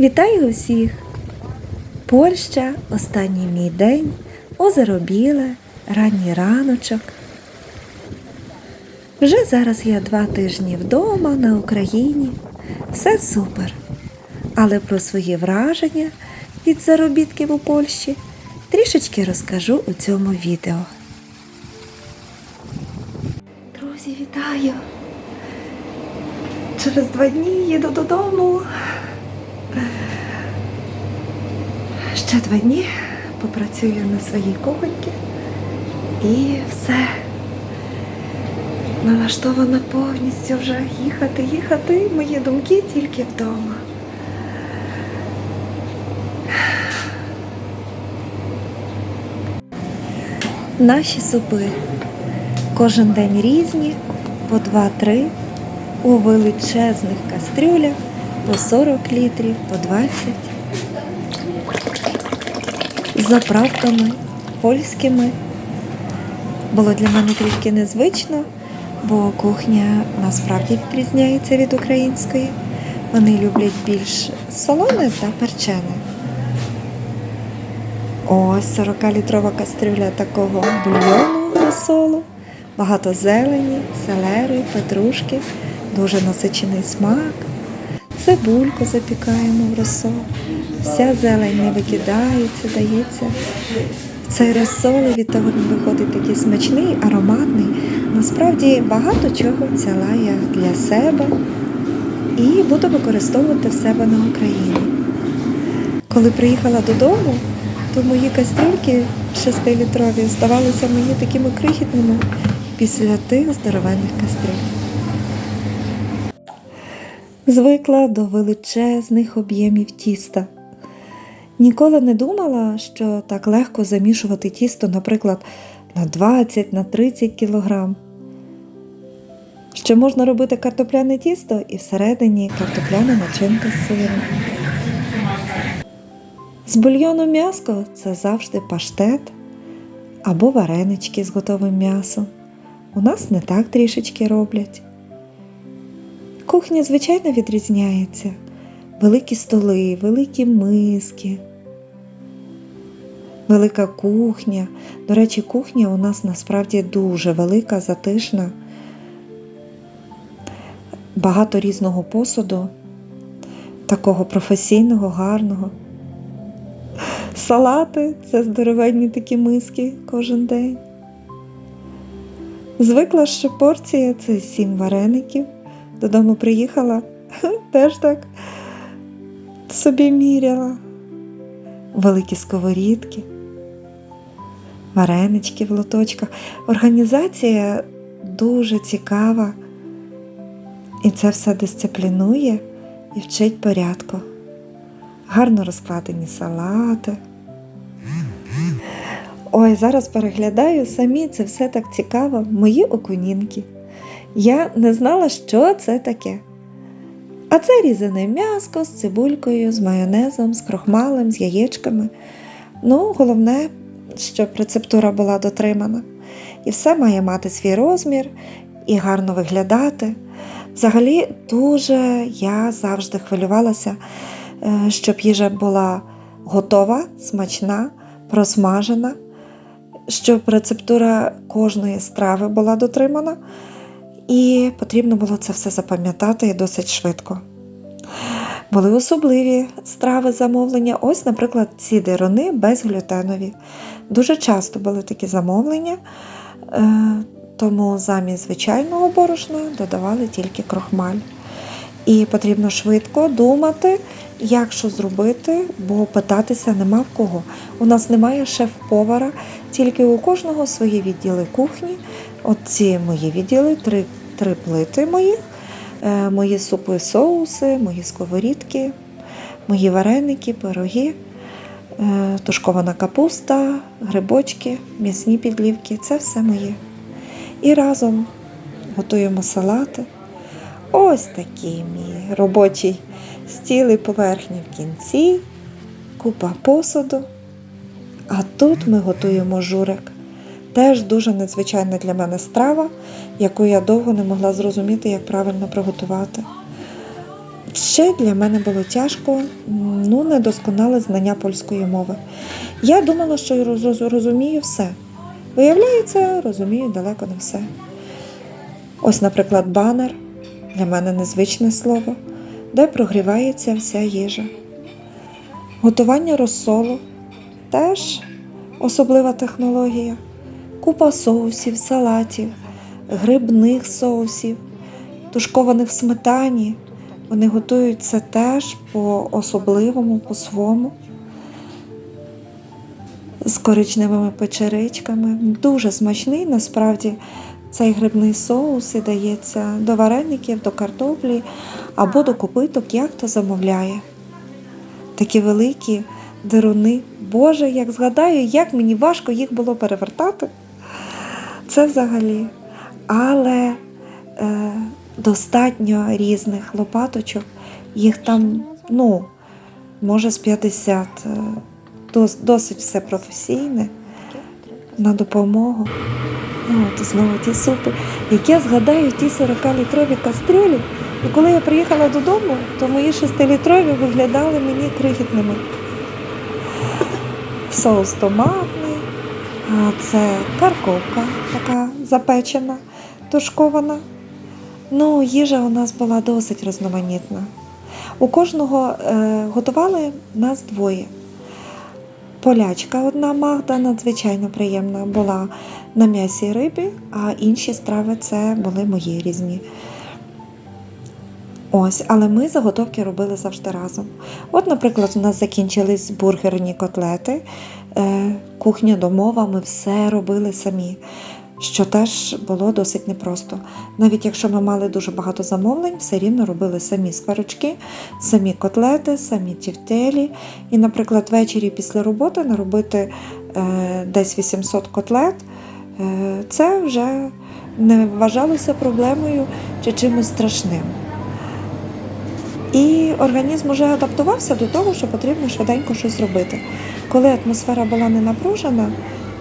Вітаю усіх! Польща, останній мій день, озеро Біле, ранній раночок. Вже зараз я два тижні вдома на Україні. Все супер. Але про свої враження від заробітків у Польщі трішечки розкажу у цьому відео. Друзі, вітаю! Через два дні їду додому. Ще два дні попрацюю на своїй кухоньці і все. Налаштована повністю вже їхати, їхати. Мої думки тільки вдома. Наші супи кожен день різні, по 2-3, у величезних кастрюлях по 40 літрів, по 20 з заправками польськими. Було для мене трішки незвично, бо кухня насправді відрізняється від української. Вони люблять більш солоне та перчене. Ось 40-літрова кастрюля такого бульйону розсолу, багато зелені, селери, петрушки, дуже насичений смак. Цибульку запікаємо в розсол. Вся зелень не викидається, дається. Цей розсол від того виходить такий смачний, ароматний. Насправді багато чого взяла я для себе і буду використовувати в себе на Україні. Коли приїхала додому, то мої кастрюльки 6-літрові здавалися мені такими крихітними після тих здоровенних кастрюль. Звикла до величезних об'ємів тіста. Ніколи не думала, що так легко замішувати тісто, наприклад, на 20 на 30 кілограм. Що можна робити картопляне тісто і всередині картопляна начинка з сиром. З бульйону м'яско це завжди паштет або варенички з готовим м'ясом. У нас не так трішечки роблять. Кухня, звичайно, відрізняється. Великі столи, великі миски, велика кухня. До речі, кухня у нас насправді дуже велика, затишна. Багато різного посуду, такого професійного, гарного. Салати це здоровенні такі миски кожен день. Звикла, що порція це сім вареників. Додому приїхала, теж так собі міряла. Великі сковорідки, варенички в лоточках. Організація дуже цікава. І це все дисциплінує і вчить порядку. Гарно розкладені салати. Ой, зараз переглядаю самі це все так цікаво. Мої окунінки. Я не знала, що це таке. А це різане м'яско з цибулькою, з майонезом, з крохмалем, з яєчками. Ну, головне, щоб рецептура була дотримана. І все має мати свій розмір і гарно виглядати. Взагалі, дуже я завжди хвилювалася, е, щоб їжа була готова, смачна, просмажена, щоб рецептура кожної страви була дотримана. І потрібно було це все запам'ятати досить швидко. Були особливі страви замовлення. Ось, наприклад, ці дирони безглютенові. Дуже часто були такі замовлення, е, тому замість звичайного борошна додавали тільки крохмаль. І потрібно швидко думати, як що зробити, бо питатися нема в кого. У нас немає шеф-повара, тільки у кожного свої відділи кухні. От ці мої відділи, три, три плити мої, е, мої супи, соуси, мої сковорідки, мої вареники, пироги, е, тушкована капуста, грибочки, м'ясні підлівки це все моє. І разом готуємо салати. Ось такий мій робочий стіл і поверхні в кінці, купа посуду. А тут ми готуємо журик. Теж дуже незвичайна для мене страва, яку я довго не могла зрозуміти, як правильно приготувати. Ще для мене було тяжко ну, недосконале знання польської мови. Я думала, що розумію все. Виявляється, розумію далеко не все. Ось, наприклад, банер для мене незвичне слово, де прогрівається вся їжа. Готування розсолу теж особлива технологія. Купа соусів, салатів, грибних соусів, тушкованих в сметані. Вони готують це теж по особливому, по-свому. З коричневими печеричками. Дуже смачний, насправді, цей грибний соус і дається до вареників, до картоплі або до копиток, як хто замовляє. Такі великі дируни. Боже, як згадаю, як мені важко їх було перевертати. Це взагалі. Але е, достатньо різних лопаточок, їх там, ну, може, з 50. Е, дос- досить все професійне на допомогу. Ну, от знову ті супи. Як я згадаю ті 40-літрові кастрюлі, і коли я приїхала додому, то мої 6-літрові виглядали мені крихітними. Соус томатний, а це карковка така запечена, тушкована. Ну, їжа у нас була досить різноманітна. У кожного е, готували нас двоє. Полячка одна Магда надзвичайно приємна була на м'ясі і рибі, а інші страви це були мої різні. Ось, але ми заготовки робили завжди разом. От, наприклад, у нас закінчились бургерні котлети, кухня домова, ми все робили самі, що теж було досить непросто. Навіть якщо ми мали дуже багато замовлень, все рівно робили самі скворочки, самі котлети, самі тівтелі. І, наприклад, ввечері після роботи наробити е, десь 800 котлет, е, це вже не вважалося проблемою чи чимось страшним. І організм вже адаптувався до того, що потрібно швиденько щось робити. Коли атмосфера була не напружена,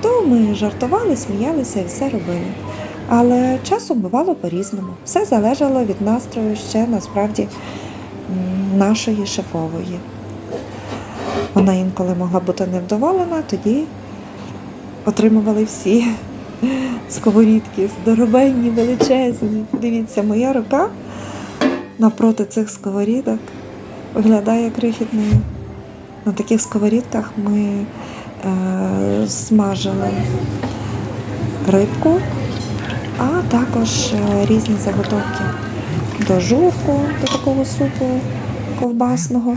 то ми жартували, сміялися і все робили. Але часом бувало по-різному. Все залежало від настрою ще насправді нашої шефової. Вона інколи могла бути невдоволена, тоді отримували всі сковорідки, здоровенні, величезні. Дивіться, моя рука навпроти цих сковорідок виглядає крихітною. На таких сковорідках ми е, смажили рибку, а також е, різні заготовки до журку, до такого супу ковбасного.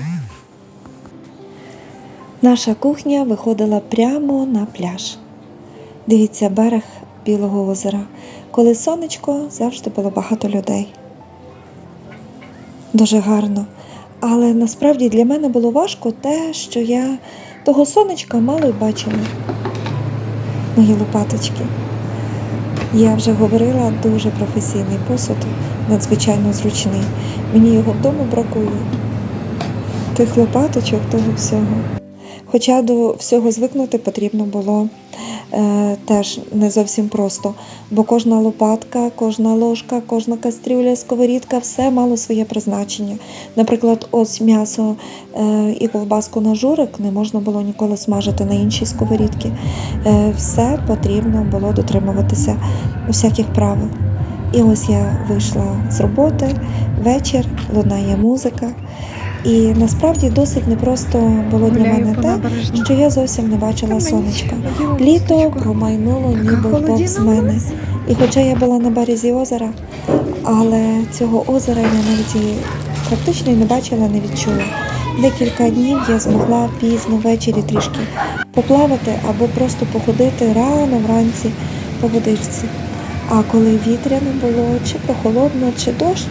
Наша кухня виходила прямо на пляж. Дивіться, берег Білого озера. Коли сонечко, завжди було багато людей. Дуже гарно. Але насправді для мене було важко те, що я того сонечка мало й бачила. Мої лопаточки. Я вже говорила, дуже професійний посуд, надзвичайно зручний. Мені його вдома бракує. Тих лопаточок, того всього. Хоча до всього звикнути потрібно було теж не зовсім просто, бо кожна лопатка, кожна ложка, кожна кастрюля, сковорідка все мало своє призначення. Наприклад, ось м'ясо е, і ковбаску на журик не можна було ніколи смажити на іншій сковорідці. Е, все потрібно було дотримуватися усяких правил. І ось я вийшла з роботи, вечір, лунає музика. І насправді досить непросто було для мене те, що я зовсім не бачила сонечка. Літо промайнуло ніби повз мене. І хоча я була на березі озера, але цього озера я навіть і практично і не бачила, не відчула. Декілька днів я змогла пізно ввечері трішки поплавати або просто походити рано вранці по водичці. А коли вітряно було, чи прохолодно, чи дощ,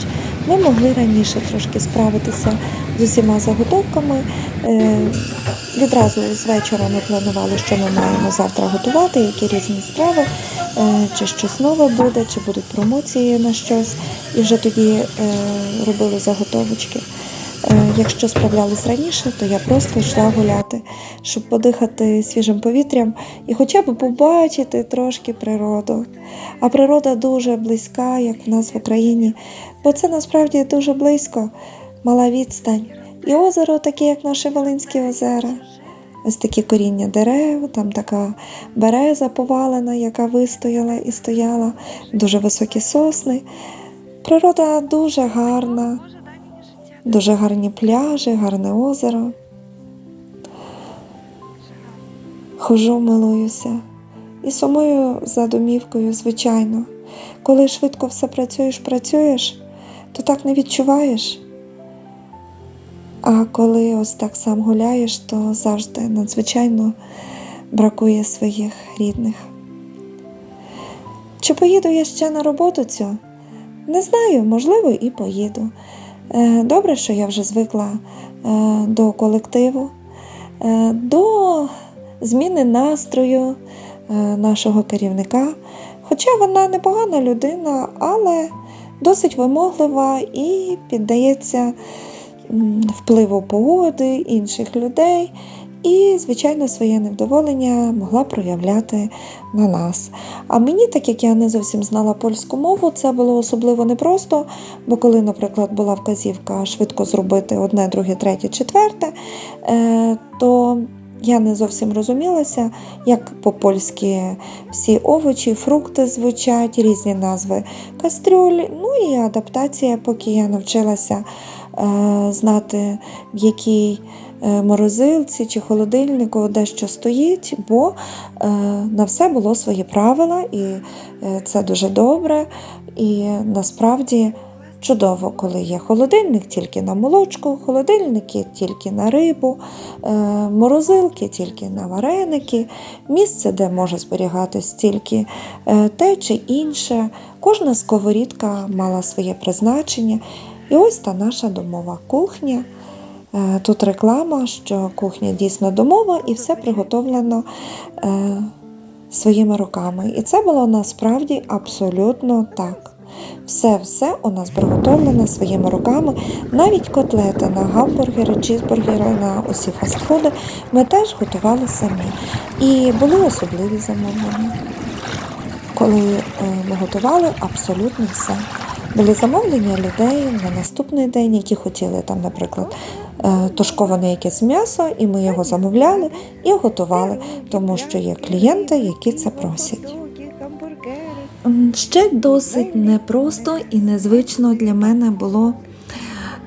ми могли раніше трошки справитися з усіма заготовками. Е, Відразу з вечора ми планували, що ми маємо завтра готувати, які різні страви, е, чи щось нове буде, чи будуть промоції на щось. І вже тоді е, робили заготовочки. Якщо справлялись раніше, то я просто йшла гуляти, щоб подихати свіжим повітрям і хоча б побачити трошки природу. А природа дуже близька, як в нас в Україні, бо це насправді дуже близько, мала відстань. І озеро таке, як наші Волинські озера. Ось такі коріння дерев, там така береза повалена, яка вистояла і стояла, дуже високі сосни. Природа дуже гарна, дуже гарні пляжі, гарне озеро. Хожу, милуюся. І сумую за домівкою, звичайно. Коли швидко все працюєш, працюєш, то так не відчуваєш. А коли ось так сам гуляєш, то завжди надзвичайно бракує своїх рідних. Чи поїду я ще на роботу цю? Не знаю, можливо, і поїду. Е, Добре, що я вже звикла е, до колективу, е, до зміни настрою нашого керівника. Хоча вона непогана людина, але досить вимоглива і піддається впливу погоди, інших людей. І, звичайно, своє невдоволення могла проявляти на нас. А мені, так як я не зовсім знала польську мову, це було особливо непросто, бо коли, наприклад, була вказівка швидко зробити одне, друге, третє, четверте, е, то я не зовсім розумілася, як по-польськи всі овочі, фрукти звучать, різні назви кастрюль. Ну і адаптація, поки я навчилася знати, в якій е, морозилці чи холодильнику дещо стоїть, бо е, на все було свої правила, і е, це дуже добре. І насправді чудово, коли є холодильник тільки на молочку, холодильники тільки на рибу, е, морозилки тільки на вареники, місце, де може зберігатись тільки е, те чи інше. Кожна сковорідка мала своє призначення. І ось та наша домова кухня. Е, Тут реклама, що кухня дійсно домова і все приготовлено е, своїми руками. І це було насправді абсолютно так. Все-все у нас приготовлене своїми руками, навіть котлети на гамбургери, чізбургери, на усі фастфуди ми теж готували самі. І були особливі замовлення, коли е, ми готували абсолютно все. Були замовлення людей на наступний день, які хотіли там, наприклад, е, тушковане якесь м'ясо, і ми його замовляли і готували, тому що є клієнти, які це просять. Ще досить непросто і незвично для мене було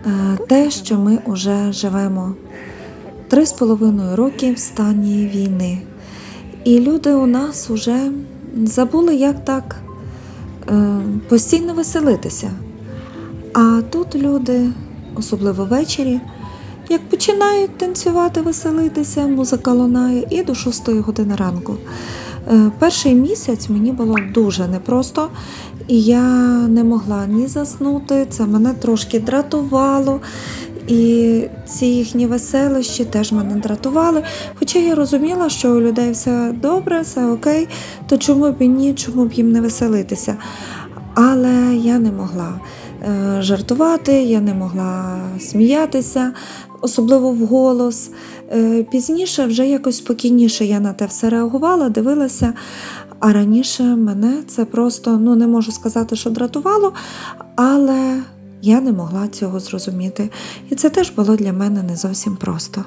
е, те, що ми вже живемо три з половиною роки в стані війни. І люди у нас вже забули, як так постійно веселитися. А тут люди, особливо ввечері, як починають танцювати, веселитися, музика лунає і до 6 години ранку. Е, Перший місяць мені було дуже непросто, і я не могла ні заснути. Це мене трошки дратувало. І ці їхні веселощі теж мене дратували. Хоча я розуміла, що у людей все добре, все окей, то чому б і ні, чому б їм не веселитися. Але я не могла е, жартувати, я не могла сміятися, особливо вголос. Е, Пізніше вже якось спокійніше я на те все реагувала, дивилася. А раніше мене це просто ну не можу сказати, що дратувало, але я не могла цього зрозуміти. І це теж було для мене не зовсім просто.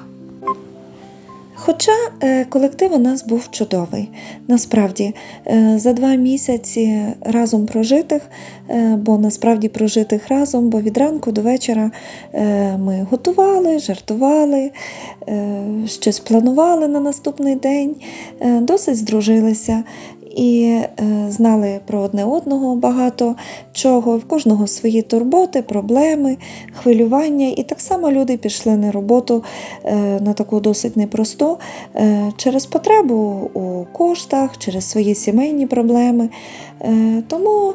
Хоча е, колектив у нас був чудовий. Насправді, е, за два місяці разом прожитих, е, бо насправді прожитих разом, бо від ранку до вечора ми готували, жартували, щось планували на наступний день, досить здружилися. І е, знали про одне одного багато чого, в кожного свої турботи, проблеми, хвилювання. І так само люди пішли на роботу е, на таку досить непросту е, через потребу у коштах, через свої сімейні проблеми. Тому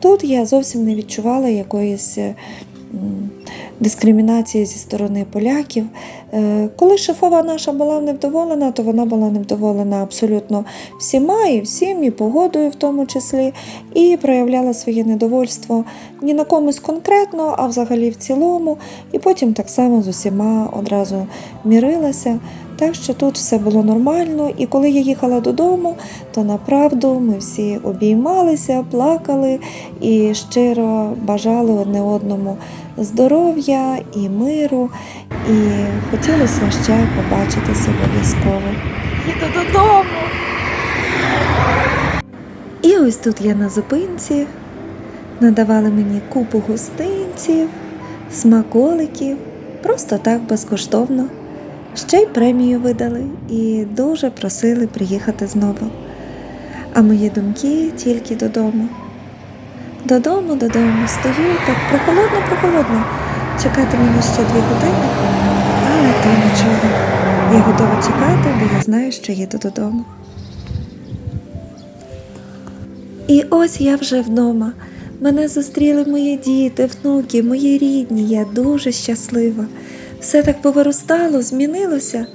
тут я зовсім не відчувала якоїсь. Дискримінації зі сторони поляків. Е, Коли шефова наша була невдоволена, то вона була невдоволена абсолютно всіма і всім, і погодою в тому числі, і проявляла своє недовольство ні на комусь конкретно, а взагалі в цілому. І потім так само з усіма одразу мірилася. Так що тут все було нормально, і коли я їхала додому, то направду ми всі обіймалися, плакали і щиро бажали одне одному здоров'я і миру, і хотілося ще побачитися обов'язково. Їду додому. І ось тут я на зупинці. Надавали мені купу гостинців, смаколиків, просто так безкоштовно. Ще й премію видали і дуже просили приїхати знову. А мої думки тільки додому. Додому, додому, стою так прохолодно, прохолодно. Чекати мені ще дві години, але то нічого. Я готова чекати, бо я знаю, що їду додому. І ось я вже вдома. Мене зустріли мої діти, внуки, мої рідні. Я дуже щаслива. Все так повиростало, змінилося.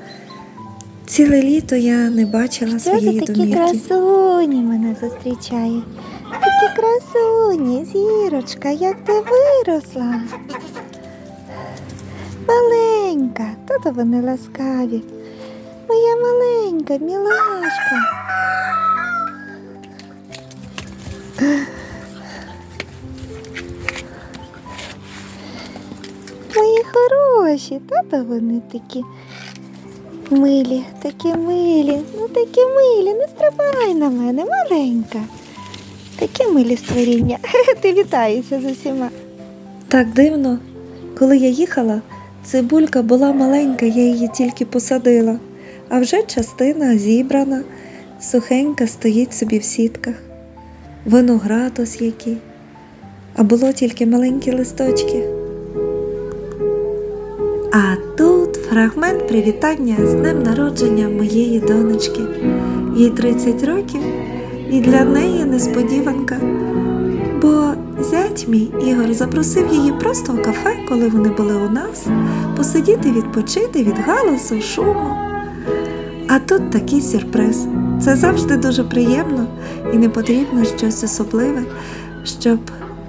Ціле літо я не бачила Що своєї такі красуні мене зустрічають? Такі красуні, зірочка, як ти виросла. Маленька, то вони ласкаві. Моя маленька, мілашка. Хороші, тато вони такі милі, такі милі, ну такі милі, не стрибай на мене, маленька. Такі милі створіння. Ти вітаєшся з усіма. Так дивно, коли я їхала, цибулька була маленька, я її тільки посадила, а вже частина зібрана, сухенька стоїть собі в сітках. Виноград ось який, а було тільки маленькі листочки. А тут фрагмент привітання з днем народження моєї донечки. Їй 30 років, і для неї несподіванка. Бо зять мій Ігор запросив її просто в кафе, коли вони були у нас, посидіти, відпочити від галасу, шуму. А тут такий сюрприз. Це завжди дуже приємно і не потрібно щось особливе, щоб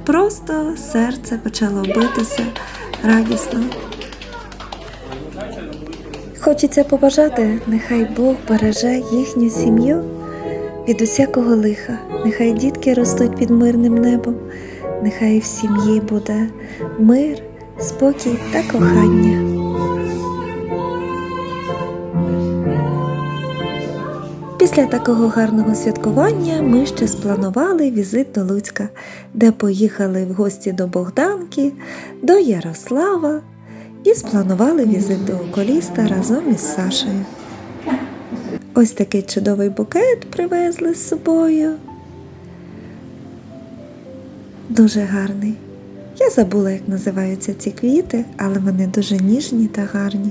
просто серце почало битися радісно. Хочеться побажати, нехай Бог береже їхню сім'ю від усякого лиха, нехай дітки ростуть під мирним небом, нехай в сім'ї буде мир, спокій та кохання. Після такого гарного святкування ми ще спланували візит до Луцька, де поїхали в гості до Богданки, до Ярослава і спланували візит до окуліста разом із Сашею. Ось такий чудовий букет привезли з собою. Дуже гарний. Я забула, як називаються ці квіти, але вони дуже ніжні та гарні.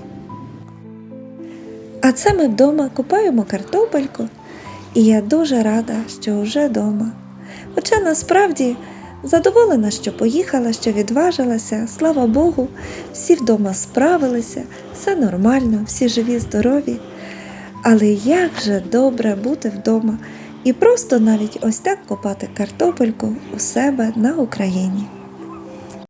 А це ми вдома купаємо картопельку, і я дуже рада, що вже вдома. Хоча насправді задоволена, що поїхала, що відважилася, слава Богу, всі вдома справилися, все нормально, всі живі, здорові. Але як же добре бути вдома і просто навіть ось так копати картопельку у себе на Україні.